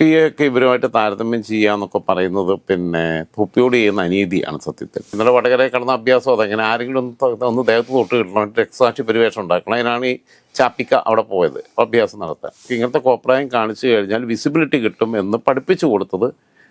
തൊപ്പിയൊക്കെ ഇവരുമായിട്ട് താരതമ്യം ചെയ്യാന്നൊക്കെ പറയുന്നത് പിന്നെ തൊപ്പിയോട് ചെയ്യുന്ന അനീതിയാണ് സത്യത്തിൽ. ഇന്നലെ വടകരയിൽ കിടന്ന അഭ്യാസം അതെങ്ങനെ? ആരെങ്കിലും ഒന്ന് ഒന്ന് ദേഹത്ത് തൊട്ട് കിട്ടണം. രക്തസാക്ഷി പരിവേഷം ഉണ്ടാക്കണം. അതിനാണ് ഈ ചാപ്പിക്ക അവിടെ പോയത്. അഭ്യാസം നടത്താൻ. ഇങ്ങനത്തെ കോപ്രായം കാണിച്ചു കഴിഞ്ഞാൽ വിസിബിലിറ്റി കിട്ടും എന്ന് പഠിപ്പിച്ചു കൊടുത്തത്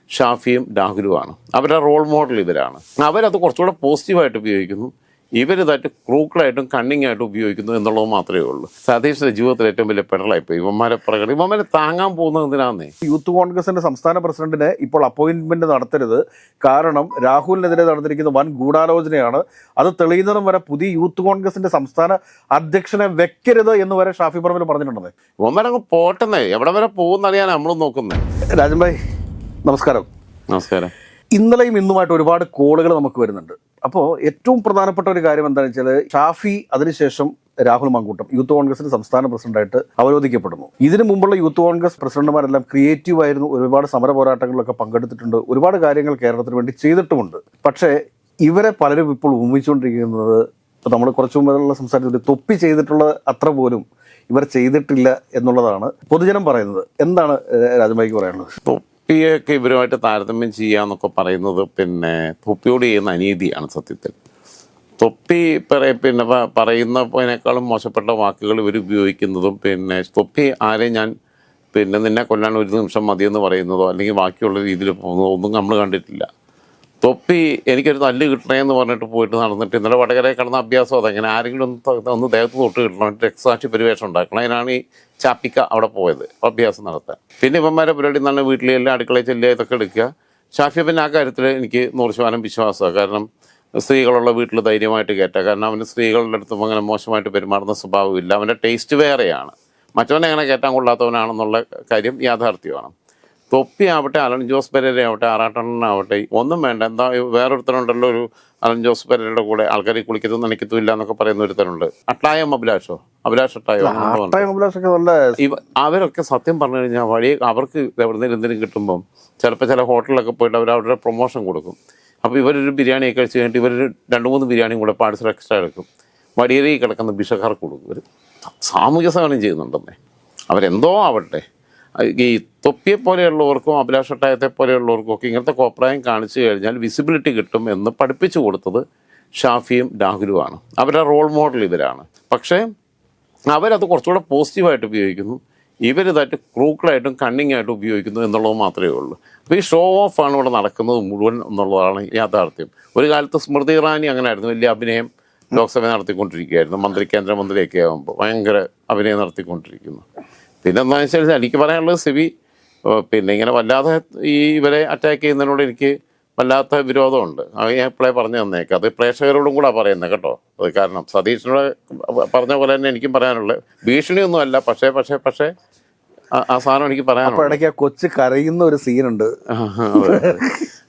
ഷാഫിയും രാഹുലുമാണ്. അവരുടെ റോൾ മോഡൽ ഇവരാണ്. അവരത് കുറച്ചുകൂടെ പോസിറ്റീവായിട്ട് ഉപയോഗിക്കുന്നു. ഇവരിതായിട്ട് ക്രൂക്കളായിട്ടും കണ്ണിങ് ആയിട്ടും ഉപയോഗിക്കുന്നു എന്നുള്ളത് മാത്രമേ ഉള്ളൂ. സതീഷിന്റെ ജീവിതത്തിൽ ഏറ്റവും വലിയ പെടലായിപ്പോയി. ഇവന്മാരെ പ്രകടനം ഇവന്മാരെ താങ്ങാൻ പോകുന്നത് എന്തിനാന്നേ? യൂത്ത് കോൺഗ്രസിന്റെ സംസ്ഥാന പ്രസിഡന്റിനെ ഇപ്പോൾ അപ്പോയിന്റ്മെന്റ് നടത്തരുത്. കാരണം രാഹുലിനെതിരെ നടന്നിരിക്കുന്ന വൻ ഗൂഢാലോചനയാണ്. അത് തെളിയുന്നതും വരെ പുതിയ യൂത്ത് കോൺഗ്രസിന്റെ സംസ്ഥാന അധ്യക്ഷനെ വെക്കരുത് എന്ന് വരെ ഷാഫി പറമ്പിൽ പറഞ്ഞിട്ടുണ്ടെന്ന്. ഇവന്മാരങ്ങ് പോട്ടെന്നേ. എവിടെ വരെ പോകുന്നറിയാൻ നമ്മളും നോക്കുന്നത് രാജൻ ഭായ് നമസ്കാരം. നമസ്കാരം. ഇന്നലെയും ഇന്നുമായിട്ട് ഒരുപാട് കോളുകൾ നമുക്ക് വരുന്നുണ്ട്. അപ്പോൾ ഏറ്റവും പ്രധാനപ്പെട്ട ഒരു കാര്യം എന്താണെന്ന് വെച്ചാൽ ഷാഫി അതിനുശേഷം രാഹുൽ മങ്കൂട്ടം യൂത്ത് കോൺഗ്രസിന്റെ സംസ്ഥാന പ്രസിഡന്റായിട്ട് അവരോധിക്കപ്പെടുന്നു. ഇതിനു മുമ്പുള്ള യൂത്ത് കോൺഗ്രസ് പ്രസിഡന്റുമാരെല്ലാം ക്രിയേറ്റീവ് ആയിരുന്നു ഒരുപാട് സമര പോരാട്ടങ്ങളിലൊക്കെ പങ്കെടുത്തിട്ടുണ്ട് ഒരുപാട് കാര്യങ്ങൾ കേരളത്തിന് വേണ്ടി ചെയ്തിട്ടുമുണ്ട്. പക്ഷേ ഇവരെ പലരും ഇപ്പോൾ ഊമിച്ചുകൊണ്ടിരിക്കുന്നത് ഇപ്പോൾ നമ്മൾ കുറച്ചു മുമ്പുള്ള സംസാരിച്ചത് തൊപ്പി ചെയ്തിട്ടുള്ള അത്ര പോലും ഇവർ ചെയ്തിട്ടില്ല എന്നുള്ളതാണ് പൊതുജനം പറയുന്നത്. എന്താണ് രാജമായിക്ക് പറയാനുള്ളത്? തൊപ്പിയൊക്കെ ഇവരുമായിട്ട് താരതമ്യം ചെയ്യുക എന്നൊക്കെ പറയുന്നത് പിന്നെ തൊപ്പിയോട് ചെയ്യുന്ന അനീതിയാണ് സത്യത്തിൽ. തൊപ്പി പിന്നെ പറയുന്നതിനേക്കാളും മോശപ്പെട്ട വാക്കുകൾ ഇവർ ഉപയോഗിക്കുന്നതും പിന്നെ തൊപ്പി ആരെയും ഞാൻ പിന്നെ നിന്നെ കൊല്ലാൻ ഒരു നിമിഷം മതിയെന്ന് പറയുന്നതോ അല്ലെങ്കിൽ ബാക്കിയുള്ള രീതിയിൽ പോകുന്നതോ ഒന്നും നമ്മൾ കണ്ടിട്ടില്ല. തൊപ്പി എനിക്കൊരു തല്ല് കിട്ടണേ എന്ന് പറഞ്ഞിട്ട് പോയിട്ട് നടന്നിട്ട് ഇന്നലെ വടകരയിൽ കിടന്ന അഭ്യാസം അതെങ്ങനെ. ആരെങ്കിലും ഒന്ന് ഒന്ന് ദേഹത്ത് തൊട്ട് കിട്ടണം. രക്തസാക്ഷി പരിവേഷം ഉണ്ടാക്കണം. അതിനാണ് ഈ ചാപ്പിക്ക അവിടെ പോയത്. അഭ്യാസം നടത്താൻ. പിന്നെ ഇവന്മാരെ പരിപാടി നല്ല വീട്ടിലെല്ലാം അടുക്കളയിൽ ചെല്ലുക ഇതൊക്കെ എടുക്കുക. ഷാഫി പിന്നെ ആ കാര്യത്തിൽ എനിക്ക് നൂറ് ശതമാനം വിശ്വാസമാണ്. കാരണം സ്ത്രീകളുള്ള വീട്ടിൽ ധൈര്യമായിട്ട് കയറ്റുക കാരണം അവന് സ്ത്രീകളുടെ അടുത്തും അങ്ങനെ മോശമായിട്ട് പെരുമാറുന്ന സ്വഭാവമില്ല. അവന്റെ ടേസ്റ്റ് വേറെയാണ്. മറ്റവനെ അങ്ങനെ കയറ്റാൻ കൊള്ളാത്തവനാണെന്നുള്ള കാര്യം യാഥാർത്ഥ്യമാണ്. തൊപ്പി ആവട്ടെ അലൻ ജോസ് പെരേര ആവട്ടെ ആറാട്ടണ്ണനാവട്ടെ ഒന്നും വേണ്ട. എന്താ വേറൊരുത്തനുണ്ടല്ലോ ഒരു അലൻ ജോസ് പെരേരയുടെ കൂടെ ആൾക്കാരെ കുളിക്കത്തും നനയ്ക്കത്തും ഇല്ല എന്നൊക്കെ പറയുന്ന ഒരുത്തനുണ്ട് അട്ടായം അഭിലാഷോ? അഭിലാഷ് അട്ടായോ? അവരൊക്കെ സത്യം പറഞ്ഞു കഴിഞ്ഞാൽ വഴി അവർക്ക് എവിടുന്ന് എന്തെങ്കിലും കിട്ടുമ്പം ചിലപ്പോൾ ചില ഹോട്ടലിലൊക്കെ പോയിട്ട് അവർ അവരുടെ പ്രൊമോഷൻ കൊടുക്കും. അപ്പോൾ ഇവരൊരു ബിരിയാണി കഴിച്ച് കഴിഞ്ഞിട്ട് ഇവർ രണ്ട് മൂന്ന് ബിരിയാണിയും കൂടെ പാഴ്സൽ എക്സ്ട്രാ എടുക്കും. വടിയേറി കിടക്കുന്ന ബിഷക്കാർക്ക് കൊടുക്കും ഇവർ സാമൂഹ്യ സേവനം ചെയ്യുന്നുണ്ടെന്നേ. അവരെന്തോ ആവട്ടെ. ഈ തൊപ്പിയെ പോലെയുള്ളവർക്കും അഭിലാഷട്ടായത്തെ പോലെയുള്ളവർക്കും ഒക്കെ ഇങ്ങനത്തെ കോപ്രായം കാണിച്ചു കഴിഞ്ഞാൽ വിസിബിലിറ്റി കിട്ടും എന്ന് പഠിപ്പിച്ചു കൊടുത്തത് ഷാഫിയും രാഹുലുമാണ്. അവരുടെ റോൾ മോഡൽ ഇവരാണ്. പക്ഷേ അവരത് കുറച്ചുകൂടെ പോസിറ്റീവായിട്ട് ഉപയോഗിക്കുന്നു. ഇവരിതായിട്ട് ക്രൂക്കളായിട്ടും കണ്ണിങ് ആയിട്ടും ഉപയോഗിക്കുന്നു എന്നുള്ളത് മാത്രമേ ഉള്ളൂ. അപ്പോൾ ഈ ഷോ ഓഫ് ആണ് ഇവിടെ നടക്കുന്നത് മുഴുവൻ എന്നുള്ളതാണ് യാഥാർത്ഥ്യം. ഒരു കാലത്ത് സ്മൃതി ഇറാനി അങ്ങനെ ആയിരുന്നു വലിയ അഭിനയം ലോക്സഭ നടത്തിക്കൊണ്ടിരിക്കുകയായിരുന്നു. മന്ത്രി കേന്ദ്രമന്ത്രിയൊക്കെ ആകുമ്പോൾ ഭയങ്കര അഭിനയം നടത്തിക്കൊണ്ടിരിക്കുന്നു. പിന്നെ എന്താണെന്ന് വെച്ചാൽ എനിക്ക് പറയാനുള്ളത് സിബി പിന്നെ ഇങ്ങനെ വല്ലാതെ ഈ ഇവരെ അറ്റാക്ക് ചെയ്യുന്നതിനോട് എനിക്ക് വല്ലാത്ത വിരോധമുണ്ട്. അത് ഞാൻ ഇപ്പോഴേ പറഞ്ഞു തന്നേക്കാം. അത് പ്രേക്ഷകരോടും കൂടെ പറയുന്നത് കേട്ടോ. അത് കാരണം സതീഷിനോട് പറഞ്ഞ പോലെ തന്നെ എനിക്കും പറയാനുള്ളത്. ഭീഷണിയൊന്നും അല്ല പക്ഷേ പക്ഷേ പക്ഷേ ആ- സാധനം എനിക്ക് പറയാനുള്ളത് ഇടയ്ക്ക് കൊച്ച് കൊച്ചു കരയുന്ന ഒരു സീനുണ്ട്.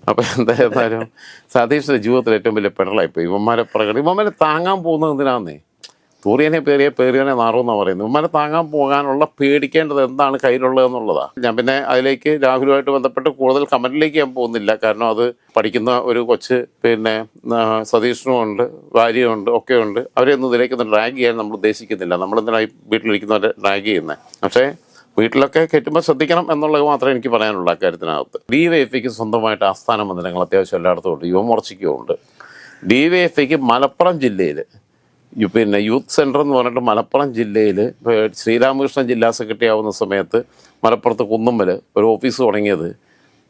അപ്പൊ എന്തായാലും സതീഷിന്റെ ജീവിതത്തിൽ ഏറ്റവും വലിയ പെടലായിപ്പോയി ഇവന്മാരെ പ്രകടനം. ഇവന്മാരെ താങ്ങാൻ പോകുന്നത് എന്തിനാന്നേ? തൂറിയനെ പേറിയ പേറിയനെ മാറുമെന്നാണ് പറയുന്നത്. ഇവന്മാരെ താങ്ങാൻ പോകാനുള്ള പേടിക്കേണ്ടത് എന്താണ് കയ്യിലുള്ളത് എന്നുള്ളതാണ് ഞാൻ പിന്നെ അതിലേക്ക് രാഹുലുമായിട്ട് ബന്ധപ്പെട്ട് കൂടുതൽ കമന്റിലേക്ക് ഞാൻ പോകുന്നില്ല. കാരണം അത് പഠിക്കുന്ന ഒരു കൊച്ച് പിന്നെ സതീഷനുമുണ്ട് ഭാര്യയുണ്ട് ഒക്കെ ഉണ്ട് അവരെ ഒന്നും ഇതിലേക്ക് ഡ്രാഗ് ചെയ്യാൻ നമ്മൾ ഉദ്ദേശിക്കുന്നില്ല. നമ്മൾ നമ്മളെന്തിനായി വീട്ടിലിരിക്കുന്നവരെ ഡ്രാഗ് ചെയ്യുന്നത് പക്ഷേ വീട്ടിലൊക്കെ കയറ്റുമ്പോൾ ശ്രദ്ധിക്കണം എന്നുള്ളത് മാത്രമേ എനിക്ക് പറയാനുള്ളൂ അക്കാര്യത്തിനകത്ത്. ഡി വൈ എഫ് ഐക്ക് സ്വന്തമായിട്ട് ആസ്ഥാന മന്ദിരങ്ങൾ അത്യാവശ്യം എല്ലായിടത്തും ഉണ്ട്. യുവമോർച്ചയ്ക്കും ഉണ്ട്. ഡി വൈ മലപ്പുറം ജില്ലയിൽ പിന്നെ യൂത്ത് സെന്റർ എന്ന് പറഞ്ഞിട്ട് മലപ്പുറം ജില്ലയിൽ ശ്രീരാമകൃഷ്ണൻ ജില്ലാ സെക്രട്ടറി ആവുന്ന സമയത്ത് മലപ്പുറത്ത് കുന്നുമ്മൽ ഒരു ഓഫീസ് തുടങ്ങിയത്.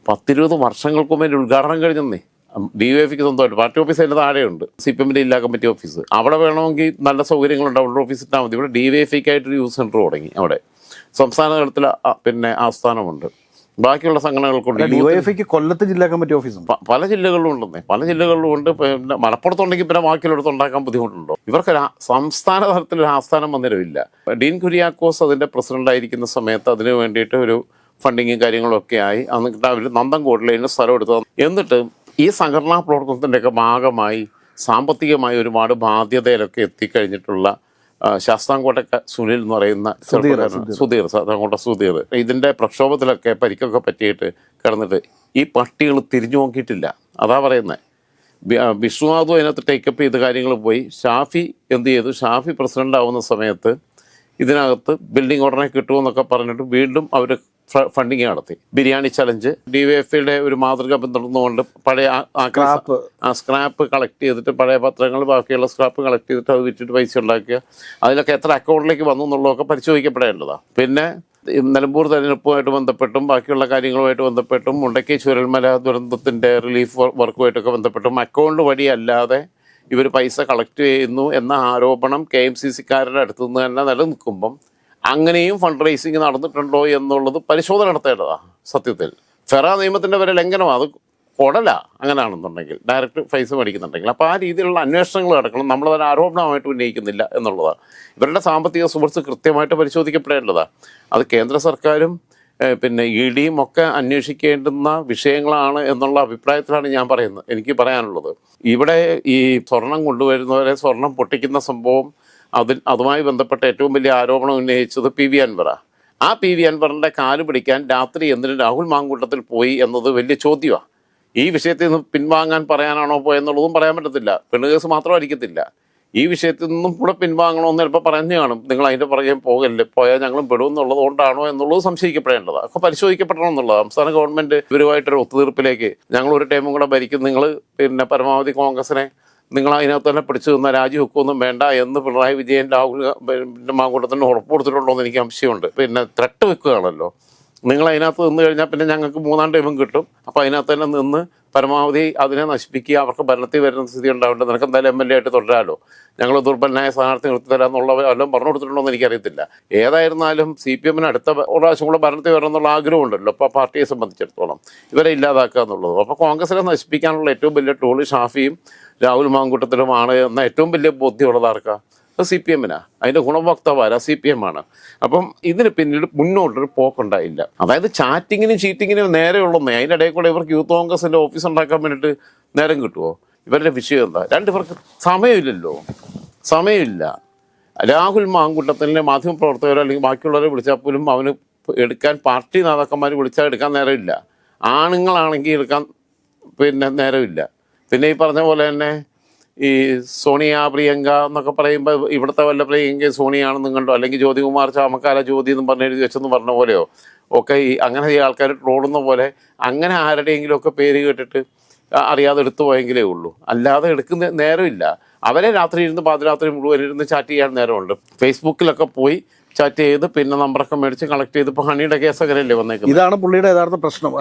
പത്തിരുപത് വർഷങ്ങൾക്ക് മുമ്പേ ഉദ്ഘാടനം കഴിഞ്ഞെന്നേ. ഡി വൈ എഫിക്ക് സ്വന്തമായിട്ട്. പാർട്ടി ഓഫീസ് അതിന്റെ താഴെയുണ്ട്. സി പി എമ്മിന്റെ ജില്ലാ കമ്മിറ്റി ഓഫീസ്. അവിടെ വേണമെങ്കിൽ നല്ല സൗകര്യങ്ങളുണ്ട്. അവിടെ ഓഫീസ് ഇട്ടാൽ മതി. ഇവിടെ ഡി വൈ എഫ് ഐക്കായിട്ടൊരു യൂത്ത് സെന്റർ തുടങ്ങി അവിടെ. സംസ്ഥാന തലത്തിൽ പിന്നെ ആസ്ഥാനമുണ്ട്. ബാക്കിയുള്ള സംഘടനകൾക്കുണ്ട് ഡിവൈഎഫ്ഐക്ക് കൊല്ലത്ത് ജില്ലാ കമ്മിറ്റി ഓഫീസും പല ജില്ലകളിലും ഉണ്ടെന്നേ. പല ജില്ലകളിലും ഉണ്ട്. പിന്നെ മലപ്പുറത്തുണ്ടെങ്കിൽ പിന്നെ ബാക്കിയുള്ളിടത്ത് ഉണ്ടാക്കാൻ ബുദ്ധിമുട്ടുണ്ടോ? ഇവർക്ക് സംസ്ഥാന തലത്തിൽ ഒരു ആസ്ഥാനം വന്നിരുന്നില്ല. ഡീൻ കുര്യാക്കോസ് അതിന്റെ പ്രസിഡന്റ് ആയിരിക്കുന്ന സമയത്ത് അതിന് വേണ്ടിയിട്ട് ഒരു ഫണ്ടിങ്ങും കാര്യങ്ങളും ഒക്കെ ആയി എന്നിട്ട് അവർ നന്തൻകോട്ടിൽ അതിന് സ്ഥലം എടുത്തു എന്നിട്ട് ഈ സംഘടനാ പ്രവർത്തനത്തിന്റെയൊക്കെ ഭാഗമായി സാമ്പത്തികമായി ഒരുപാട് ബാധ്യതയിലൊക്കെ എത്തിക്കഴിഞ്ഞിട്ടുള്ള ശാസ്താംകോട്ട സുനിൽ എന്ന് പറയുന്ന സുധീർ ശാസ്താംകോട്ട സുധീർ. ഇതിന്റെ പ്രക്ഷോഭത്തിലൊക്കെ പരിക്കൊക്കെ പറ്റിയിട്ട് കിടന്നിട്ട് ഈ പട്ടികൾ തിരിഞ്ഞു നോക്കിയിട്ടില്ല. അതാ പറയുന്നത് വിഷ്ണുനാഥും അതിനകത്ത് ടേക്കപ്പ് ചെയ്ത കാര്യങ്ങൾ പോയി. ഷാഫി എന്ത് ചെയ്തു? ഷാഫി പ്രസിഡന്റ് ആവുന്ന സമയത്ത് ഇതിനകത്ത് ബിൽഡിംഗ് ഉടനെ കിട്ടുമെന്നൊക്കെ പറഞ്ഞിട്ട് വീണ്ടും അവർ ഫണ്ടിങ് നടത്തി. Biryani challenge D Y F ഐയുടെ ഒരു മാതൃക പിന്തുടർന്നുകൊണ്ട് പഴയ സ്ക്രാപ്പ്. ആ സ്ക്രാപ്പ് കളക്ട് ചെയ്തിട്ട് പഴയ പത്രങ്ങൾ ബാക്കിയുള്ള സ്ക്രാപ്പ് കളക്ട് ചെയ്തിട്ട് അത് വിറ്റിട്ട് പൈസ ഉണ്ടാക്കുക. അതിലൊക്കെ എത്ര അക്കൗണ്ടിലേക്ക് വന്നു എന്നുള്ളതൊക്കെ പരിശോധിക്കപ്പെടേണ്ടതാണ് പിന്നെ നിലമ്പൂർ തെരഞ്ഞെടുപ്പുമായിട്ട് ബന്ധപ്പെട്ടും ബാക്കിയുള്ള കാര്യങ്ങളുമായിട്ട് ബന്ധപ്പെട്ടും മുണ്ടക്കി ചുരൽമല ദുരന്തത്തിന്റെ റിലീഫ് വർ- വർക്കുമായിട്ടൊക്കെ ബന്ധപ്പെട്ടും അക്കൗണ്ട് വഴിയല്ലാതെ ഇവർ പൈസ കളക്ട് ചെയ്യുന്നു എന്ന ആരോപണം കെ എം സി സിക്കാരുടെ അടുത്തു നിന്ന് തന്നെ നിലനിൽക്കുമ്പം അങ്ങനെയും ഫണ്ട് റേസിങ് നടന്നിട്ടുണ്ടോ എന്നുള്ളത് പരിശോധന നടത്തേണ്ടതാണ് സത്യത്തിൽ. ഫെറ നിയമത്തിന്റെ വരെ ലംഘനമാണ് അത് കൊടല അങ്ങനെയാണെന്നുണ്ടെങ്കിൽ ഡയറക്റ്റ് ഫൈസ് മേടിക്കുന്നുണ്ടെങ്കിൽ. അപ്പോൾ ആ രീതിയിലുള്ള അന്വേഷണങ്ങൾ നടക്കണം. നമ്മൾ നമ്മളതിന് ആരോപണമായിട്ട് ഉന്നയിക്കുന്നില്ല എന്നുള്ളതാണ് ഇവരുടെ സാമ്പത്തിക സുഹൃത്ത് കൃത്യമായിട്ട് പരിശോധിക്കപ്പെടേണ്ടതാണ് അത് കേന്ദ്ര സർക്കാരും പിന്നെ ഇ ഡിയും ഒക്കെ അന്വേഷിക്കേണ്ടുന്ന വിഷയങ്ങളാണ് എന്നുള്ള അഭിപ്രായത്തിലാണ് ഞാൻ പറയുന്നത്. എനിക്ക് പറയാനുള്ളത്. ഇവിടെ ഈ സ്വർണം കൊണ്ടുവരുന്നവരെ സ്വർണം പൊട്ടിക്കുന്ന സംഭവം അതിൽ അതുമായി ബന്ധപ്പെട്ട ഏറ്റവും വലിയ ആരോപണം ഉന്നയിച്ചത് പി വി അൻവറ. ആ പി വി അൻവറിന്റെ കാൽ പിടിക്കാൻ രാത്രി എന്തിന് രാഹുൽ മാങ്കൂട്ടത്തിൽ പോയി എന്നത് വലിയ ചോദ്യമാണ് ഈ വിഷയത്തിൽ നിന്ന് പിൻവാങ്ങാൻ പറയാനാണോ പോയെന്നുള്ളതും പറയാൻ പറ്റത്തില്ല. പെണ്ണുകേസ് മാത്രമായിരിക്കത്തില്ല. ഈ വിഷയത്തിൽ നിന്നും കൂടെ പിൻവാങ്ങണമെന്ന് ചിലപ്പോൾ പറഞ്ഞു കാണും. നിങ്ങൾ അതിന്റെ പുറകെ പോകല്ലേ പോയാൽ ഞങ്ങളും പെടും എന്നുള്ളത് കൊണ്ടാണോ എന്നുള്ളത് സംശയിക്കപ്പെടേണ്ടതാണ് ഒക്കെ പരിശോധിക്കപ്പെടണം എന്നുള്ളത്. സംസ്ഥാന ഗവൺമെന്റ് ഇവരുമായിട്ടൊരു ഒത്തുതീർപ്പിലേക്ക് ഞങ്ങൾ ഒരു ടൈമും കൂടെ ഭരിക്കും. നിങ്ങൾ പിന്നെ പരമാവധി കോൺഗ്രസിനെ നിങ്ങൾ അതിനകത്ത് തന്നെ പിടിച്ചു നിന്ന രാജിവെക്കൊന്നും വേണ്ട എന്ന് പിണറായി വിജയൻ രാഹുൽ പിന്നെ മാങ്കൂട്ടത്തിന് ഉറപ്പ് കൊടുത്തിട്ടുണ്ടോ എന്ന് എനിക്ക് സംശയമുണ്ട്. പിന്നെ ത്രട്ട് വെക്കുകയാണല്ലോ. നിങ്ങൾ അതിനകത്ത് നിന്ന് കഴിഞ്ഞാൽ പിന്നെ ഞങ്ങൾക്ക് മൂന്നാം ടൈമും കിട്ടും. അപ്പോൾ അതിനകത്ത് തന്നെ നിന്ന് പരമാവധി അതിനെ നശിപ്പിക്കുക അവർക്ക് ഭരണത്തിൽ വരുന്ന സ്ഥിതി ഉണ്ടാവില്ല നിനക്ക് എന്തായാലും എം എൽ എ ആയിട്ട് തുടരാലോ. ഞങ്ങൾ ദുർബലനായ സ്ഥാനാർത്ഥി നിർത്തി തരാമെന്നുള്ള വല്ലതും പറഞ്ഞു കൊടുത്തിട്ടുണ്ടോ എന്ന് എനിക്കറിയത്തില്ല. ഏതായിരുന്നാലും സി പി എമ്മിന് അടുത്ത പ്രാവശ്യം കൂടെ ഭരണത്തിൽ വരണം എന്നുള്ള ആഗ്രഹമുണ്ടല്ലോ. അപ്പോൾ പാർട്ടിയെ സംബന്ധിച്ചിടത്തോളം ഇവരെ ഇല്ലാതാക്കുക എന്നുള്ളത്. അപ്പോൾ കോൺഗ്രസിനെ നശിപ്പിക്കാനുള്ള ഏറ്റവും വലിയ ടൂൾ ഷാഫിയും രാഹുൽ മാങ്കൂട്ടത്തിലുമാണ് എന്ന ഏറ്റവും വലിയ ബോധ്യമുള്ളത് ആർക്കാ? അത് സി പി എമ്മിനാ അതിന്റെ ഗുണഭോക്താവാരാ സി പി എം ആണ് അപ്പം ഇതിന് പിന്നീട് മുന്നോട്ടൊരു പോക്കുണ്ടായില്ല. അതായത് ചാറ്റിങ്ങിനും ചീറ്റിങ്ങിനും നേരെയുള്ളൊന്നേ അതിന്റെ ഇടയിൽ കൂടെ ഇവർക്ക് യൂത്ത് കോൺഗ്രസിന്റെ ഓഫീസ് ഉണ്ടാക്കാൻ വേണ്ടിയിട്ട് നേരം കിട്ടുമോ ഇവരുടെ വിഷയം എന്താ? രണ്ട് പേർക്ക് സമയമില്ലല്ലോ. സമയമില്ല. രാഹുൽ മാങ്കുട്ടത്തിന്റെ മാധ്യമപ്രവർത്തകരോ അല്ലെങ്കിൽ ബാക്കിയുള്ളവരെ വിളിച്ചാൽ പോലും അവന് എടുക്കാൻ പാർട്ടി നേതാക്കന്മാർ വിളിച്ചാൽ എടുക്കാൻ നേരമില്ല. ആണുങ്ങളാണെങ്കിൽ എടുക്കാൻ പിന്നെ നേരമില്ല. പിന്നെ ഈ പറഞ്ഞ പോലെ തന്നെ ഈ സോണിയ പ്രിയങ്ക എന്നൊക്കെ പറയുമ്പോൾ ഇവിടുത്തെ വല്ല പ്രിയങ്ക സോണിയാണെന്നും കണ്ടോ? അല്ലെങ്കിൽ ജ്യോതികുമാർ ചാമക്കാല ജ്യോതി എന്നും പറഞ്ഞ എഴുതി വെച്ചെന്ന് പറഞ്ഞ പോലെയോ? ഒക്കെ ഈ അങ്ങനെ ഈ ആൾക്കാർ ട്രോളുന്ന പോലെ അങ്ങനെ ആരുടെയെങ്കിലുമൊക്കെ പേര് കേട്ടിട്ട് അറിയാതെ എടുത്തു പോയെങ്കിലേ ഉള്ളൂ. അല്ലാതെ എടുക്കുന്ന നേരമില്ല. അവരെ രാത്രി ഇരുന്ന് പാതിരാത്രി മുഴുവൻ ഇരുന്ന് ചാറ്റ് ചെയ്യാൻ നേരമുണ്ട്. ഫേസ്ബുക്കിലൊക്കെ പോയി ചാറ്റ് ചെയ്ത് പിന്നെ നമ്പറൊക്കെ മേടിച്ച് കളക്ട് ചെയ്ത് ഇപ്പൊ ഹണിയുടെ കേസ് അങ്ങനെയല്ലേ വന്നേക്കുന്നത്? ഇതാണ് പുള്ളിയുടെ യഥാർത്ഥ പ്രശ്നം.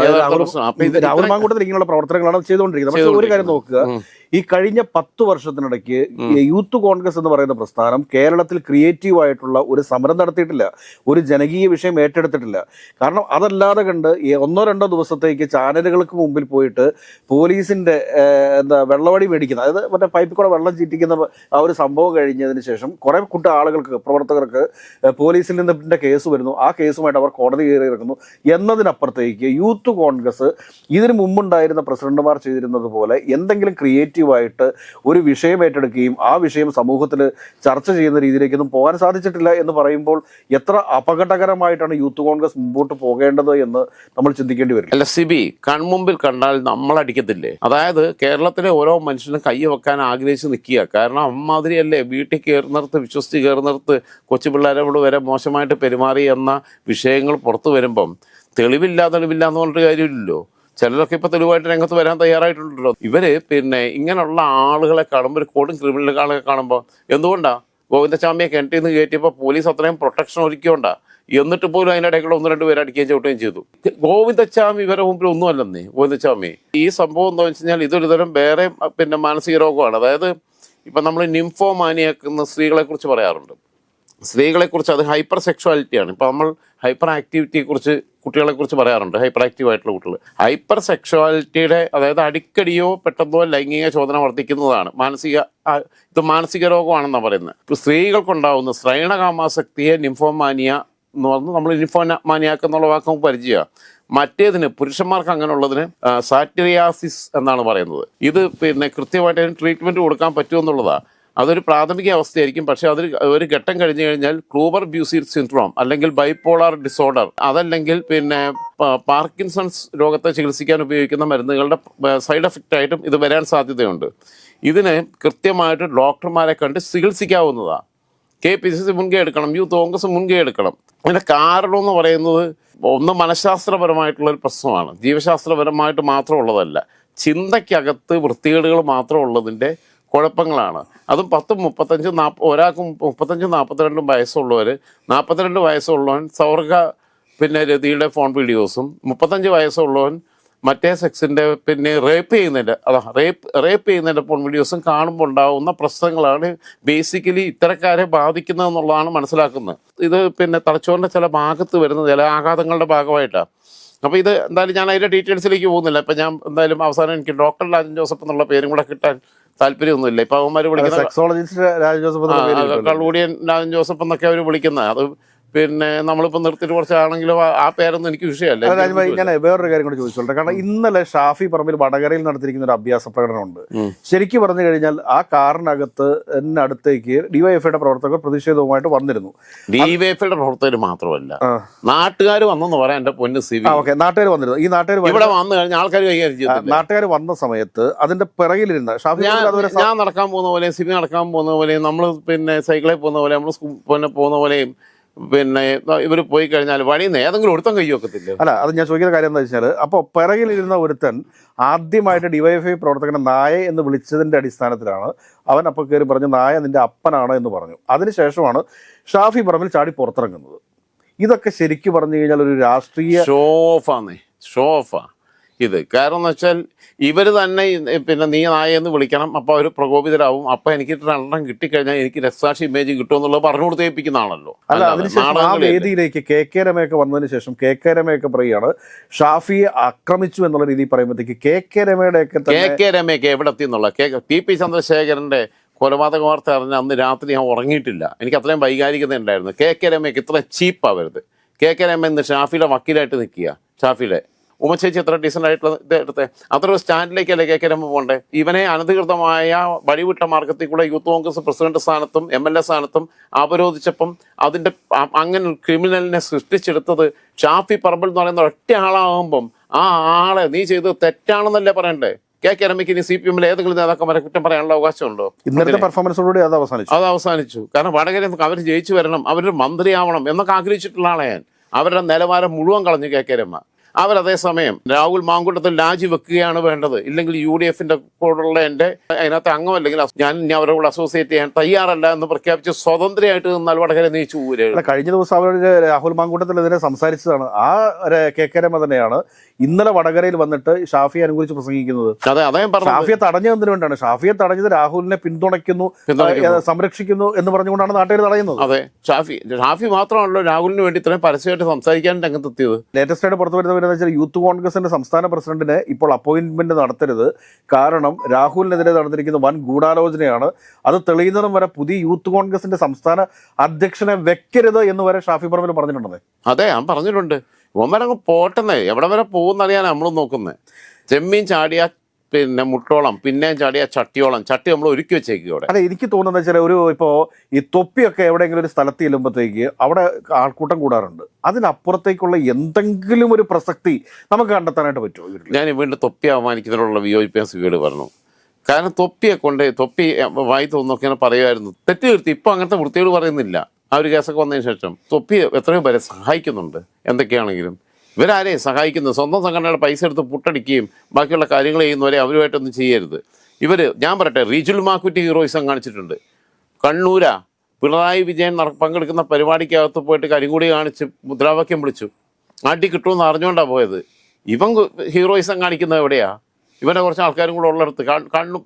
രാഹുൽ- മാങ്കൂട്ടത്തിൽ ഇങ്ങനെയുള്ള പ്രവർത്തനങ്ങളാണ് ചെയ്തുകൊണ്ടിരിക്കുന്നത്. പക്ഷേ ഒരു കാര്യം നോക്കുക. ഈ കഴിഞ്ഞ പത്ത് വർഷത്തിനിടയ്ക്ക് യൂത്ത് കോൺഗ്രസ് എന്ന് പറയുന്ന പ്രസ്ഥാനം കേരളത്തിൽ ക്രിയേറ്റീവ് ആയിട്ടുള്ള ഒരു സമരം നടത്തിയിട്ടില്ല. ഒരു ജനകീയ വിഷയം ഏറ്റെടുത്തിട്ടില്ല. കാരണം അതല്ലാതെ കണ്ട് ഒന്നോ രണ്ടോ ദിവസത്തേക്ക് ചാനലുകൾക്ക് മുമ്പിൽ പോയിട്ട് പോലീസിന്റെ എന്താ വെള്ളവടി മേടിക്കുന്ന അതായത് മറ്റേ പൈപ്പിൽ കൂടെ വെള്ളം ചീറ്റിക്കുന്ന ആ ഒരു സംഭവം കഴിഞ്ഞതിന് ശേഷം കുറെ കുട്ട ആളുകൾക്ക് പ്രവർത്തകർക്ക് പോലീസിൽ നിന്ന് കേസ് വരുന്നു. ആ കേസുമായിട്ട് അവർ കോടതി കയറി ഇറക്കുന്നു. എന്നതിനപ്പുറത്തേക്ക് യൂത്ത് കോൺഗ്രസ് ഇതിനു മുമ്പുണ്ടായിരുന്ന പ്രസിഡന്റുമാർ ചെയ്തിരുന്നത് പോലെ എന്തെങ്കിലും ക്രിയേറ്റീവായിട്ട് ഒരു വിഷയം ഏറ്റെടുക്കുകയും ആ വിഷയം സമൂഹത്തിൽ ചർച്ച ചെയ്യുന്ന രീതിയിലേക്കൊന്നും പോകാൻ സാധിച്ചിട്ടില്ല എന്ന് പറയുമ്പോൾ എത്ര അപകടകരമായിട്ടാണ് യൂത്ത് കോൺഗ്രസ് മുമ്പോട്ട് പോകേണ്ടത് എന്ന് നമ്മൾ ചിന്തിക്കേണ്ടി വരും. അല്ല സിബി കൺമുമ്പിൽ കണ്ടാൽ നമ്മൾ അടിക്കത്തില്ലേ? അതായത് കേരളത്തിലെ ഓരോ മനുഷ്യനും കൈ വെക്കാൻ ആഗ്രഹിച്ച് നിൽക്കുക. കാരണം അമ്മാതിരിയല്ലേ വീട്ടിൽ കയറുന്നിടത്ത് വിശ്വസിച്ച് കയറുന്നിടത്ത് കൊച്ചു പിള്ളേരോട് വരെ മോശമായിട്ട് പെരുമാറി എന്ന വിഷയങ്ങൾ പുറത്തു വരുമ്പം തെളിവില്ല തെളിവില്ല എന്ന് പറഞ്ഞിട്ട് കാര്യമില്ലല്ലോ. ചിലരൊക്കെ ഇപ്പോൾ തെളിവായിട്ട് രംഗത്ത് വരാൻ തയ്യാറായിട്ടുണ്ടല്ലോ. ഇവർ പിന്നെ ഇങ്ങനെയുള്ള ആളുകളെ കാണുമ്പോൾ ഒരു കൊടും ക്രിമിനലുകളെ കാണുമ്പോൾ എന്തുകൊണ്ടാണ് ഗോവിന്ദസ്വാമിയെ കിണറ്റിൽ നിന്ന് കയറ്റിയപ്പോൾ പോലീസ് അത്രയും പ്രൊട്ടക്ഷൻ ഒരുക്കിയോണ്ടാ? എന്നിട്ട് പോലും അതിന്റെ ഇടയ്ക്കൂടെ ഒന്ന് രണ്ട് പേര് അടിക്കുകയും ചവിട്ടുകയും ചെയ്തു. ഗോവിന്ദസ്വാമി ഇവരെ മുമ്പിൽ ഒന്നും അല്ലെന്നേ ഗോവിന്ദസ്വാമി. ഈ സംഭവം എന്താ വെച്ച് കഴിഞ്ഞാൽ ഇതൊരു തരം വേറെ പിന്നെ മാനസിക രോഗമാണ്. അതായത് ഇപ്പം നമ്മൾ നിംഫോ മാനിയാക്കുന്ന സ്ത്രീകളെക്കുറിച്ച് പറയാറുണ്ട്. സ്ത്രീകളെക്കുറിച്ച് അത് ഹൈപ്പർ സെക്ഷുവാലിറ്റിയാണ്. ഇപ്പോൾ നമ്മൾ ഹൈപ്പർ ആക്ടിവിറ്റിയെക്കുറിച്ച് കുട്ടികളെക്കുറിച്ച് പറയാറുണ്ട്. ഹൈപ്പർ ആക്റ്റീവ് ആയിട്ടുള്ള കുട്ടികൾ. ഹൈപ്പർ സെക്ഷുവാലിറ്റിയുടെ അതായത് അടിക്കടിയോ പെട്ടെന്നോ ലൈംഗിക ചോദന വർദ്ധിക്കുന്നതാണ്. മാനസിക ഇത് മാനസിക രോഗമാണെന്നാണ് പറയുന്നത്. ഇപ്പോൾ സ്ത്രീകൾക്കുണ്ടാവുന്ന ശ്രൈണകാമാസക്തിയെ നിംഫോമാനിയ എന്ന് പറഞ്ഞ് നമ്മൾ ഇൻഫോമാനിയാക്ക് എന്നുള്ള വാക്ക് നമുക്ക് പരിചയമാണ് മറ്റേതിന് പുരുഷന്മാർക്ക് അങ്ങനെയുള്ളതിന് സാറ്ററിയാസിസ് എന്നാണ് പറയുന്നത്. ഇത് പിന്നെ കൃത്യമായിട്ട് അതിന് ട്രീറ്റ്മെന്റ് കൊടുക്കാൻ പറ്റുമെന്നുള്ളതാണ് അതൊരു പ്രാഥമിക അവസ്ഥയായിരിക്കും. പക്ഷേ അതൊരു ഒരു ഘട്ടം കഴിഞ്ഞു കഴിഞ്ഞാൽ ക്ലൂബർ ബ്യൂസീഡ് സിൻഡ്രോം അല്ലെങ്കിൽ ബൈപ്പോളാർ ഡിസോർഡർ അതല്ലെങ്കിൽ പിന്നെ പാർക്കിൻസൺസ് രോഗത്തെ ചികിത്സിക്കാൻ ഉപയോഗിക്കുന്ന മരുന്നുകളുടെ സൈഡ് എഫക്റ്റ് ആയിട്ടും ഇത് വരാൻ സാധ്യതയുണ്ട്. ഇതിന് കൃത്യമായിട്ട് ഡോക്ടർമാരെ കണ്ട് ചികിത്സിക്കാവുന്നതാണ് കെ പി സി സി മുൻകൈ എടുക്കണം യൂത്ത് കോൺഗ്രസ് മുൻകൈ എടുക്കണം. അതിന്റെ കാരണം എന്ന് പറയുന്നത് ഒന്ന് മനഃശാസ്ത്രപരമായിട്ടുള്ള ഒരു പ്രശ്നമാണ്. ജീവശാസ്ത്രപരമായിട്ട് മാത്രമുള്ളതല്ല ചിന്തയ്ക്കകത്ത് വൃത്തികേടുകൾ മാത്രമുള്ളതിന്റെ കുഴപ്പങ്ങളാണ്. അതും പത്തും മുപ്പത്തഞ്ചും നാൽപ്പ ഒരാൾക്ക് മുപ്പത്തഞ്ചും നാൽപ്പത്തിരണ്ടും വയസ്സുള്ളവർ നാൽപ്പത്തിരണ്ട് വയസ്സുള്ളവൻ സൗർഗ പിന്നെ രതിയുടെ ഫോൺ വീഡിയോസും മുപ്പത്തഞ്ച് വയസ്സുള്ളവൻ മറ്റേ സെക്സിന്റെ പിന്നെ റേപ്പ് ചെയ്യുന്നതിന്റെ അതാ റേപ്പ് റേപ്പ് ചെയ്യുന്നതിന്റെ ഫോൺ വീഡിയോസും കാണുമ്പോൾ ഉണ്ടാകുന്ന പ്രശ്നങ്ങളാണ് ബേസിക്കലി ഇത്തരക്കാരെ ബാധിക്കുന്നതെന്നുള്ളതാണ് മനസ്സിലാക്കുന്നത്. ഇത് പിന്നെ തലച്ചോറിന്റെ ചില ഭാഗത്ത് വരുന്ന ചില ആഘാതങ്ങളുടെ ഭാഗമായിട്ടാണ് അപ്പോൾ ഇത് എന്തായാലും ഞാൻ അതിന്റെ ഡീറ്റെയിൽസിലേക്ക് പോകുന്നില്ല. ഇപ്പം ഞാൻ എന്തായാലും അവസാനം എനിക്ക് ഡോക്ടർ ലാജൻ ജോസഫ് എന്നുള്ള പേരും കൂടെ കിട്ടാൻ താല്പര്യമൊന്നുമില്ല. ഇപ്പം അവന്മാര് വിളിക്കുന്ന സെക്സോളജിസ്റ്റ് രാജ ജോസഫ് രാജൻ ജോസഫ് എന്നൊക്കെ അവർ വിളിക്കുന്നത്. അത് പിന്നെ നമ്മളിപ്പോൾ നിർത്തിട്ട് കുറച്ചാണെങ്കിലും ആ- പേരൊന്നും എനിക്ക് വിഷയമല്ല. ഞാൻ വേറൊരു കാര്യം കൂടി ചോദിച്ചോട്ടെ. കാരണം ഇന്നലെ ഷാഫി പറമ്പിൽ വടകരയിൽ നടത്തിയിരിക്കുന്ന ഒരു അഭ്യാസ പ്രകടനമുണ്ട്. ഉണ്ട് ശരിക്കും പറഞ്ഞു കഴിഞ്ഞാൽ ആ കാറിനകത്ത് അടുത്തേക്ക് ഡിവൈഎഫ്ഐയുടെ പ്രവർത്തകർ പ്രതിഷേധവുമായിട്ട് വന്നിരുന്നു. ഡിവൈഎഫ്ഐയുടെ പ്രവർത്തകർ മാത്രമല്ല. നാട്ടുകാർ വന്നെന്ന് പറയാൻ എന്റെ പൊന്ന് സിവി ഓക്കെ. നാട്ടുകാർ വന്നിരുന്നു. ഈ നാട്ടുകാർ ഇവിടെ വന്നു കഴിഞ്ഞാൽ ആൾക്കാർ കൈകാര്യം ചെയ്തു നാട്ടുകാർ വന്ന സമയത്ത് അതിന്റെ പിറകിലിരുന്ന ഷാഫി ഞാൻ നടക്കാൻ പോകുന്ന പോലെ സിബി നടക്കാൻ പോകുന്ന പോലെയും നമ്മൾ പിന്നെ സൈക്കിളിൽ പോകുന്ന പോലെ നമ്മൾ പിന്നെ പോകുന്ന പോലെയും പിന്നെ ഇവർ പോയി കഴിഞ്ഞാൽ വഴിയിൽ നിന്ന് ഏതെങ്കിലും ഒരുത്തം കൈ വെക്കത്തില്ല? അല്ല അത് ഞാൻ ചോദിക്കുന്ന കാര്യം എന്താ വെച്ചാൽ അപ്പോൾ പിറകിലിരുന്ന ഒരുത്തൻ ആദ്യമായിട്ട് ഡിവൈഎഫ്ഐ പ്രവർത്തകനെ നായ എന്ന് വിളിച്ചതിന്റെ അടിസ്ഥാനത്തിലാണ് അവൻ അപ്പോൾ കയറി പറഞ്ഞു നായ നിന്റെ അപ്പനാണ് എന്ന് പറഞ്ഞു. അതിനുശേഷമാണ് ഷാഫി പറമ്പിൽ ചാടി പുറത്തിറങ്ങുന്നത്. ഇതൊക്കെ ശരിക്കും പറഞ്ഞു കഴിഞ്ഞാൽ ഒരു രാഷ്ട്രീയ ഷോഫാന്നേ ഷോഫാ. ഇത്. കാരണം എന്ന് വെച്ചാൽ ഇവർ തന്നെ പിന്നെ നീ നായെന്ന് വിളിക്കണം അപ്പോൾ അവർ പ്രകോപിതരാകും അപ്പം എനിക്ക് രണ്ടെണ്ണം കിട്ടിക്കഴിഞ്ഞാൽ എനിക്ക് രസാക്ഷി ഇമേജ് കിട്ടുമെന്നുള്ളത് പറഞ്ഞു കൊടുത്തേപ്പിക്കുന്നതാണല്ലോ അല്ല അല്ലാതെ അതിനുശേഷം ആ വേദിയിലേക്ക് കെ കെ രമയൊക്കെ വന്നതിന് ശേഷം കെ കെ രമയൊക്കെ പറയുകയാണ് ഷാഫിയെ ആക്രമിച്ചു എന്നുള്ള രീതിയിൽ പറയുമ്പോഴത്തേക്ക് കെ കെ രമയുടെയൊക്കെ കെ കെ രമയൊക്കെ എവിടെ എത്തി എന്നുള്ള? കെ ടി പി ചന്ദ്രശേഖരന്റെ കൊലപാതക വാർത്ത അറിഞ്ഞ അന്ന് രാത്രി ഞാൻ ഉറങ്ങിയിട്ടില്ല. എനിക്ക് അത്രയും വൈകാരികത ഉണ്ടായിരുന്നു കെ കെ രമയൊക്കെ ഇത്ര ചീപ്പാവരുത്. കെ കെ രമ ഇന്ന് ഷാഫിയുടെ വക്കീലായിട്ട് നിൽക്കുക. ഷാഫിയുടെ ഉമച്ചേച്ചി എത്ര ഡീസന്റ് ആയിട്ടുള്ള ഇത് എടുത്തേ? അത്ര ഒരു സ്റ്റാൻഡിലേക്കല്ലേ കെ കെ രമ പോകണ്ടേ? ഇവനെ അനധികൃതമായ വഴിവിട്ട മാർഗത്തിൽ കൂടെ യൂത്ത് കോൺഗ്രസ് പ്രസിഡന്റ് സ്ഥാനത്തും എം എൽ എ സ്ഥാനത്തും അവരോധിച്ചപ്പം അതിന്റെ അങ്ങനെ ഒരു ക്രിമിനലിനെ സൃഷ്ടിച്ചെടുത്തത് ഷാഫി പറമ്പൽ എന്ന് പറയുന്ന ഒറ്റ ആളാകുമ്പം ആ ആളെ നീ ചെയ്തത് തെറ്റാണെന്നല്ലേ പറയണ്ടേ? കെ കെ രമയ്ക്ക് ഇനി സി പി എമ്മിൽ ഏതെങ്കിലും നേതാക്കന്മാരെ കുറ്റം പറയാനുള്ള അവകാശമുണ്ടോ? ഇന്നത്തെ പെർഫോമൻസോടെ അത് അവസാനിച്ചു. അത് അവസാനിച്ചു. കാരണം വടകര അവർ ജയിച്ചു വരണം അവരൊരു മന്ത്രിയാവണം എന്നൊക്കെ ആഗ്രഹിച്ചിട്ടുള്ള ആളെ ഞാൻ. അവരുടെ നിലവാരം മുഴുവൻ കളഞ്ഞു കെ കെ രമ. അവരതേസമയം രാഹുൽ മാങ്കൂട്ടത്തിൽ രാജിവെക്കുകയാണ് വേണ്ടത്. ഇല്ലെങ്കിൽ യു ഡി എഫിന്റെ കൂടെയുള്ള എന്റെ അതിനകത്ത് അംഗമല്ലെങ്കിൽ ഞാൻ ഇനി കൂടെ അസോസിയേറ്റ് ചെയ്യാൻ തയ്യാറല്ല എന്ന് പ്രഖ്യാപിച്ച് സ്വതന്ത്രമായിട്ട് നിന്നാൽ വടകര നീച്ചു ഊര് കഴിഞ്ഞ ദിവസം അവർ രാഹുൽ മാങ്കൂട്ടത്തിനെതിരെ സംസാരിച്ചതാണ്. ആ കെ കെ രമ തന്നെയാണ് ഇന്നലെ വടകരയിൽ വന്നിട്ട് ഷാഫിയെ അനുകൂലിച്ച് പ്രസംഗിക്കുന്നത്. അതെ അദ്ദേഹം പറഞ്ഞു ഷാഫിയെ തടഞ്ഞത് എന്തിനു വേണ്ടിയാണ്? ഷാഫിയെ തടഞ്ഞത് രാഹുലിനെ പിന്തുണയ്ക്കുന്നു. സംരക്ഷിക്കുന്നു എന്ന് പറഞ്ഞുകൊണ്ടാണ് നാട്ടുകാർ തടയുന്നത്. അതെ ഷാഫി ഷാഫി മാത്രമാണല്ലോ രാഹുലിന് വേണ്ടി ഇത്രയും പരസ്യമായിട്ട് സംസാരിക്കാൻ രംഗത്തെത്തിയത്. ലേറ്റസ്റ്റ് ആയിട്ട് പുറത്തു വരുന്ന എന്ന് വെച്ചാൽ യൂത്ത് കോൺഗ്രസിന്റെ സംസ്ഥാന പ്രസിഡന്റിന് ഇപ്പോൾ അപ്പോയിന്റ്മെന്റ് നടത്തരുത്. കാരണം രാഹുലിനെതിരെ നടന്നിരിക്കുന്ന വൻ ഗൂഢാലോചനയാണ്. അത് തെളിയുന്നതും വരെ പുതിയ യൂത്ത് കോൺഗ്രസിന്റെ സംസ്ഥാന അധ്യക്ഷനെ വെക്കരുത് എന്ന് വരെ ഷാഫി പറമ്പിൽ പറഞ്ഞിട്ടുണ്ടെന്നേ. അതെ ഞാൻ പറഞ്ഞിട്ടുണ്ട്. ഇവന്മാരങ്ങ് പോട്ടെന്നേ. എവിടെ വരെ പോകുന്നറിയാൻ നമ്മൾ നോക്കുന്നത് ചെമ്മീൻ ചാടിയ പിന്നെ മുട്ടോളം പിന്നെയും ചാടിയ ചട്ടിയോളം. ചട്ടി നമ്മൾ ഒരുക്കി വെച്ചേക്കും ഇവിടെ. അല്ല എനിക്ക് തോന്നുന്നത് വെച്ചാൽ ഒരു ഇപ്പോൾ ഈ തൊപ്പിയൊക്കെ എവിടെയെങ്കിലും ഒരു സ്ഥലത്ത് ചെല്ലുമ്പോഴത്തേക്ക് അവിടെ ആൾക്കൂട്ടം കൂടാറുണ്ട്. അതിനപ്പുറത്തേക്കുള്ള എന്തെങ്കിലും ഒരു പ്രസക്തി നമുക്ക് കണ്ടെത്താനായിട്ട് പറ്റുമോ ഞാൻ വീണ്ടും തൊപ്പി അവമാനിക്കുന്നതിനുള്ള വിയോജിപ്പ് ഞാൻ പറഞ്ഞു. കാരണം തൊപ്പിയെ കൊണ്ട് തൊപ്പി വായി തോന്നൊക്കെ ഇങ്ങനെ പറയുമായിരുന്നു. തെറ്റ് തീർത്തി ഇപ്പം അങ്ങനത്തെ വൃത്തിയോട് പറയുന്നില്ല. ആ ഒരു കേസൊക്കെ വന്നതിന് ശേഷം തൊപ്പി എത്രയും പേരെ സഹായിക്കുന്നുണ്ട്. എന്തൊക്കെയാണെങ്കിലും. ഇവരാരെയും സഹായിക്കുന്നത് സ്വന്തം സംഘടനയുടെ പൈസ എടുത്ത് പുട്ടടിക്കുകയും ബാക്കിയുള്ള കാര്യങ്ങൾ ചെയ്യുന്നവരെ അവരുമായിട്ടൊന്നും ചെയ്യരുത്. ഇവർ ഞാൻ പറയട്ടെ റീജുൽ മാക്കുറ്റി ഹീറോയിസം കാണിച്ചിട്ടുണ്ട്. കണ്ണൂര പിണറായി വിജയൻ പങ്കെടുക്കുന്ന പരിപാടിക്കകത്ത് പോയിട്ട് കരിങ്കൂടി കാണിച്ച് മുദ്രാവാക്യം വിളിച്ചു. അടി കിട്ടുമെന്ന് അറിഞ്ഞുകൊണ്ടാണ് പോയത്. ഇവൻ ഹീറോയിസം കാണിക്കുന്നത് എവിടെയാ? ഇവനെ കുറച്ച് ആൾക്കാരും കൂടെ ഉള്ളിടത്ത്. കണ്ണു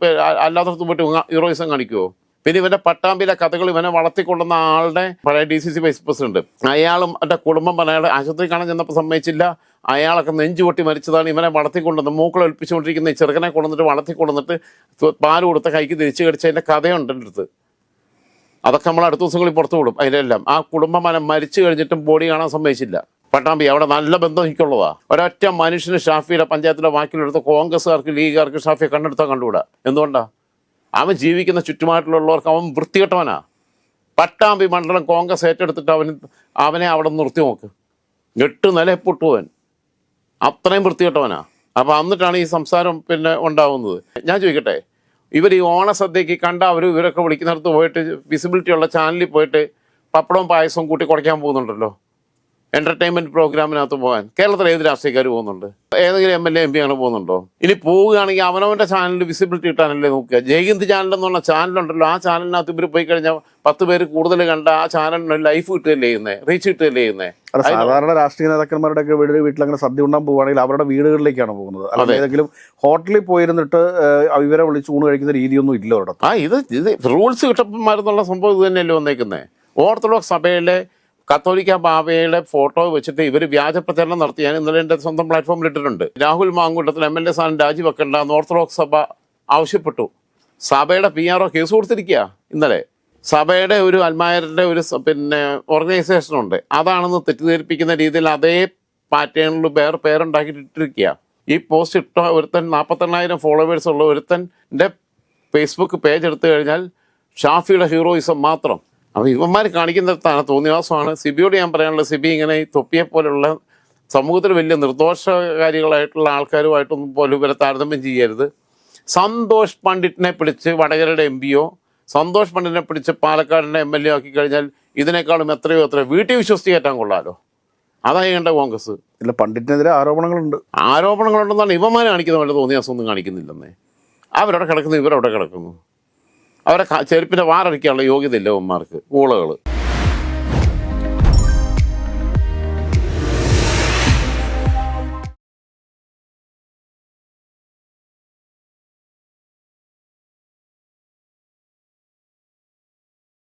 അല്ലാത്തടത്ത് പോയിട്ട് ഹീറോയിസം കാണിക്കുമോ പിന്നെ ഇവന്റെ പട്ടാമ്പിലെ കഥകൾ ഇവനെ വളർത്തിക്കൊള്ളുന്ന ആളുടെ പഴയ D C C vice president അയാളും എന്റെ കുടുംബം അയാളെ ആശുപത്രി കാണാൻ ചെന്നപ്പോൾ സമ്മതിച്ചില്ല. അയാളൊക്കെ നെഞ്ചു പൊട്ടി മരിച്ചതാണ്. ഇവനെ വളർത്തിക്കൊണ്ടുവന്ന് മൂക്കൾ ഒൽപ്പിച്ചുകൊണ്ടിരിക്കുന്ന ഈ ചെറുക്കനെ കൊണ്ടുവന്നിട്ട് വളർത്തിക്കൊണ്ടുവന്നിട്ട് പാൽ കൊടുത്ത കൈക്ക് തിരിച്ചു കടിച്ചതിന്റെ കഥയുണ്ട് എന്റെ അടുത്ത്. അതൊക്കെ നമ്മൾ അടുത്ത ദിവസങ്ങളിൽ പുറത്തു വിടും. അതിലെല്ലാം ആ കുടുംബം മരിച്ചു കഴിഞ്ഞിട്ടും ബോഡി കാണാൻ സമ്മതിച്ചില്ല. പട്ടാമ്പി അവിടെ നല്ല ബന്ധം എനിക്കുള്ളതാ. ഒരൊറ്റ മനുഷ്യന് ഷാഫിയുടെ പഞ്ചായത്തിലെ വാക്കിലെടുത്ത് കോൺഗ്രസ്സുകാർക്ക് ലീഗുകാർക്ക് ഷാഫിയെ കണ്ടെടുത്താൽ കണ്ടുകൂടാ? എന്തുകൊണ്ടാ? അവൻ ജീവിക്കുന്ന ചുറ്റുമായിട്ടുള്ളവർക്ക് അവൻ വൃത്തികെട്ടവനാ. പട്ടാമ്പി മണ്ഡലം കോൺഗ്രസ് ഏറ്റെടുത്തിട്ട് അവന് അവനെ അവിടെ നിർത്തി നോക്ക്. എട്ട് നിലപ്പൊട്ടുവൻ അത്രയും വൃത്തികെട്ടവനാ. അപ്പം എന്നിട്ടാണ് ഈ സംസാരം പിന്നെ ഉണ്ടാവുന്നത്. ഞാൻ ചോദിക്കട്ടെ ഇവർ ഈ ഓണസദ്യക്ക് കണ്ട അവർ ഇവരൊക്കെ വിളിക്കുന്നിടത്ത് പോയിട്ട് വിസിബിലിറ്റി ഉള്ള ചാനലിൽ പോയിട്ട് പപ്പടവും പായസവും കൂട്ടി കുറയ്ക്കാൻ പോകുന്നുണ്ടല്ലോ. എന്റർടൈൻമെന്റ് പ്രോഗ്രാമിനകത്ത് പോകാൻ. കേരളത്തിൽ ഏത് രാഷ്ട്രീയക്കാർ പോകുന്നുണ്ട്? ഏതെങ്കിലും M L A M P അങ്ങനെ പോകുന്നുണ്ടോ? ഇനി പോവുകയാണെങ്കിൽ അവനവന്റെ ചാനലിൽ വിസിബിലിറ്റി കിട്ടാനല്ലേ നോക്കുക. ജയ്ഹിന്ദ് ചാനൽ എന്ന് പറഞ്ഞ ചാനലുണ്ടല്ലോ ആ ചാനലിനകത്ത് ഇവർ പോയി കഴിഞ്ഞാൽ പത്ത് പേര് കൂടുതൽ കണ്ട ആ ചാനലിന് ലൈഫ് കിട്ടുകയല്ലേ ചെയ്യുന്നത് റീച്ച് കിട്ടുകയല്ലേ ചെയ്യുന്നത് സാധാരണ രാഷ്ട്രീയ നേതാക്കന്മാരുടെ ഒക്കെ വീട് വീട്ടിൽ അങ്ങനെ സദ്യ ഉണ്ടാൻ പോവുകയാണെങ്കിൽ അവരുടെ വീടുകളിലേക്കാണ് പോകുന്നത്. അല്ലെങ്കിൽ ഏതെങ്കിലും ഹോട്ടലിൽ പോയിരുന്നിട്ട് ഇവരെ വിളിച്ച് ഊണ് കഴിക്കുന്ന രീതിയൊന്നും ഇല്ല അവിടെ ആ ഇത് ഇത് റൂൾസ് കിട്ടപ്പന്മാരെന്നുള്ള സംഭവം ഇത് തന്നെയല്ലേ വന്നേക്കുന്നത് ഓർത്തഡോക്സ് സഭയിലെ കത്തോലിക്ക ബാബയുടെ ഫോട്ടോ വെച്ചിട്ട് ഇവർ വ്യാജ പ്രചരണം നടത്തി. ഞാൻ ഇന്നലെ എന്റെ സ്വന്തം പ്ലാറ്റ്ഫോമിൽ ഇട്ടിട്ടുണ്ട്. Rahul Mankoottathil M L A സ്ഥാനം രാജിവെക്കേണ്ട ഓർത്തഡോക്സ് സഭ ആവശ്യപ്പെട്ടു. സഭയുടെ പി ആർ ഒ കേസ് കൊടുത്തിരിക്കുക ഇന്നലെ. സഭയുടെ ഒരു അൽമായരുടെ ഒരു പിന്നെ ഓർഗനൈസേഷൻ ഉണ്ട്. അതാണെന്ന് തെറ്റിദ്ധരിപ്പിക്കുന്ന രീതിയിൽ അതേ പാറ്റേണിൽ വേറെ പേരുണ്ടാക്കിയിട്ടിരിക്കുക ഈ പോസ്റ്റ് ഇട്ട ഒരുത്തൻ നാൽപ്പത്തെണ്ണായിരം ഫോളോവേഴ്സ് ഉള്ള ഒരുത്തന്റെ ഫേസ്ബുക്ക് പേജ് എടുത്തു കഴിഞ്ഞാൽ ഷാഫിയുടെ ഹീറോയിസം മാത്രം. അപ്പോൾ ഇവന്മാർ കാണിക്കുന്നിടത്താണ് തോന്നിവാസമാണ് സിബിയോട് ഞാൻ പറയാനുള്ളത് സിബി ഇങ്ങനെ തൊപ്പിയെ പോലുള്ള സമൂഹത്തിൽ വലിയ നിർദോഷകാരികളായിട്ടുള്ള ആൾക്കാരുമായിട്ടൊന്നും പോലും ഇവരെ താരതമ്യം ചെയ്യരുത്. സന്തോഷ് പണ്ഡിറ്റിനെ പിടിച്ച് വടകരയുടെ എം പിയോ സന്തോഷ് പണ്ഡിറ്റിനെ പിടിച്ച് പാലക്കാടിന്റെ എം എൽ എ ആക്കി കഴിഞ്ഞാൽ ഇതിനേക്കാളും എത്രയോ എത്രയോ. വീട്ടിൽ വിശ്വസിച്ച് കയറ്റാൻ കൊള്ളാലോ അതായി കണ്ട കോൺഗ്രസ്. ഇല്ല പണ്ഡിറ്റിനെതിരെ ആരോപണങ്ങളുണ്ട്. ആരോപണങ്ങളുണ്ടെന്നാണ് ഇവന്മാർ കാണിക്കുന്ന പോലെ തോന്നിയാസൊന്നും കാണിക്കുന്നില്ലെന്നേ. അവരവിടെ കിടക്കുന്നു ഇവരവിടെ കിടക്കുന്നു. അവരെ ചെരുപ്പിന്റെ വാറടിക്കാനുള്ള യോഗ്യതയില്ല ഉമ്മാർക്ക്. ഊളകൾ